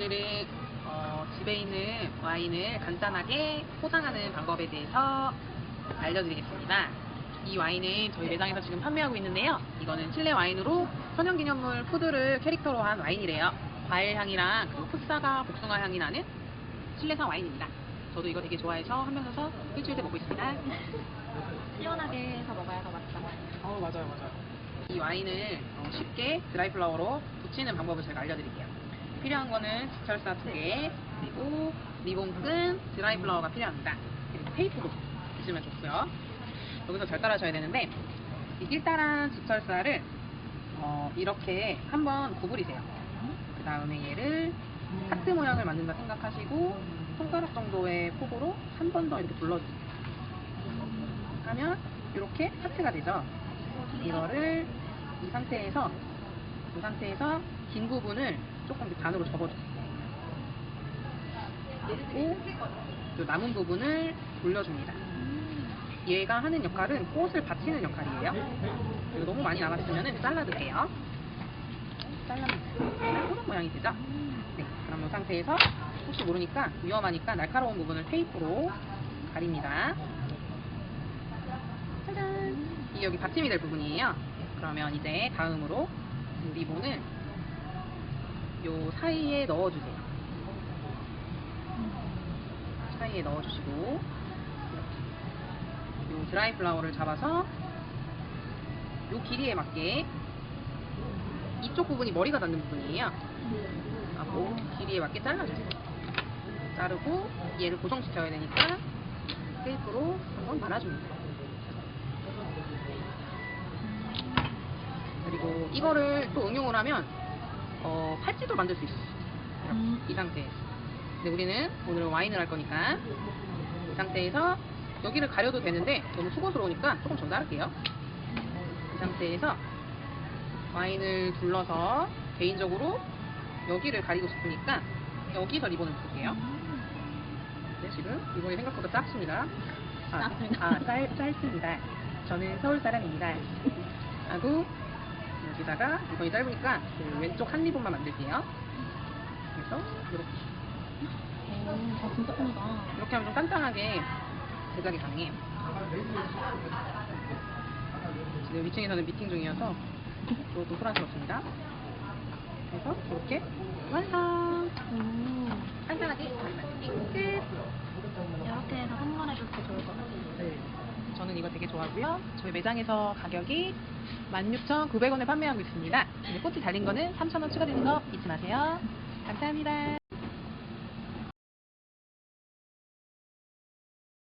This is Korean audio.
오늘은 어, 집에 있는 와인을 간단하게 포장하는 방법에 대해서 알려드리겠습니다. 이 와인은 저희 매장에서 지금 판매하고 있는데요. 이거는 실내 와인으로 천연기념물 푸드를 캐릭터로 한 와인이래요. 과일 향이랑 그리고 풋사과 복숭아 향이 나는 실내산 와인입니다. 저도 이거 되게 좋아해서 사서 일주일째 먹고 있습니다. 시원하게 해서 먹어야 더 맛있잖아요. 어 맞아요 맞아요. 이 와인을 어, 쉽게 드라이 플라워로 붙이는 방법을 제가 알려드릴게요. 필요한 거는 지철사 두 개, 그리고 리본끈, 드라이 플라워가 필요합니다. 그리고 테이프도 있으면 좋고요. 여기서 잘 따라셔야 되는데 이 길다란 지철사를 어, 이렇게 한번 구부리세요. 그 다음에 얘를 하트 모양을 만든다 생각하시고 손가락 정도의 폭으로 한 번 더 이렇게 둘러주세요. 하면 이렇게 하트가 되죠. 이거를 이 상태에서 이 상태에서 긴 부분을 조금 반으로 접어주세요. 그리고 이 남은 부분을 돌려줍니다. 얘가 하는 역할은 꽃을 받치는 역할이에요. 그리고 너무 많이 남았으면 잘라도 돼요. 잘라면 호박 모양이 되죠? 네, 그럼 이 상태에서 혹시 모르니까 위험하니까 날카로운 부분을 테이프로 가립니다. 짜잔! 이 여기 받침이 될 부분이에요. 그러면 이제 다음으로 이 리본을 요 사이에 넣어주세요. 사이에 넣어주시고 요 드라이 플라워를 잡아서 요 길이에 맞게 이쪽 부분이 머리가 닿는 부분이에요. 하고 길이에 맞게 잘라주세요. 자르고 얘를 고정시켜야 되니까 테이프로 한번 말아줍니다. 그리고 이거를 또 응용을 하면 어, 팔찌도 만들 수 있어요. 이렇게 음. 이 상태에서. 근데 우리는 오늘 와인을 할 거니까 이 상태에서 여기를 가려도 되는데 너무 수고스러우니까 조금 더 자를게요. 이 상태에서 와인을 둘러서 개인적으로 여기를 가리고 싶으니까 여기서 리본을 묶을게요. 네, 지금 리본이 생각보다 작습니다. 아. 아 짧, 짧습니다. 저는 서울 사람입니다. 하고 여기다가 리본이 짧으니까 그 왼쪽 한 리본만 만들게요. 그래서 이렇게 오, 아, 진짜 편하다. 이렇게 하면 좀 간단하게 제작이 가능해요. 지금 위층에서는 미팅 중이어서 조금 소란스럽습니다. 그래서 이렇게 완성! 오, 간단하게 끝! 이렇게 해서 선물해줘도 좋을 것 같아요. 네. 저는 이거 되게 좋아하고요. 저희 매장에서 가격이 16,900원에 판매하고 있습니다. 꽃이 달린 거는 3,000원 추가되는 거 잊지 마세요. 감사합니다.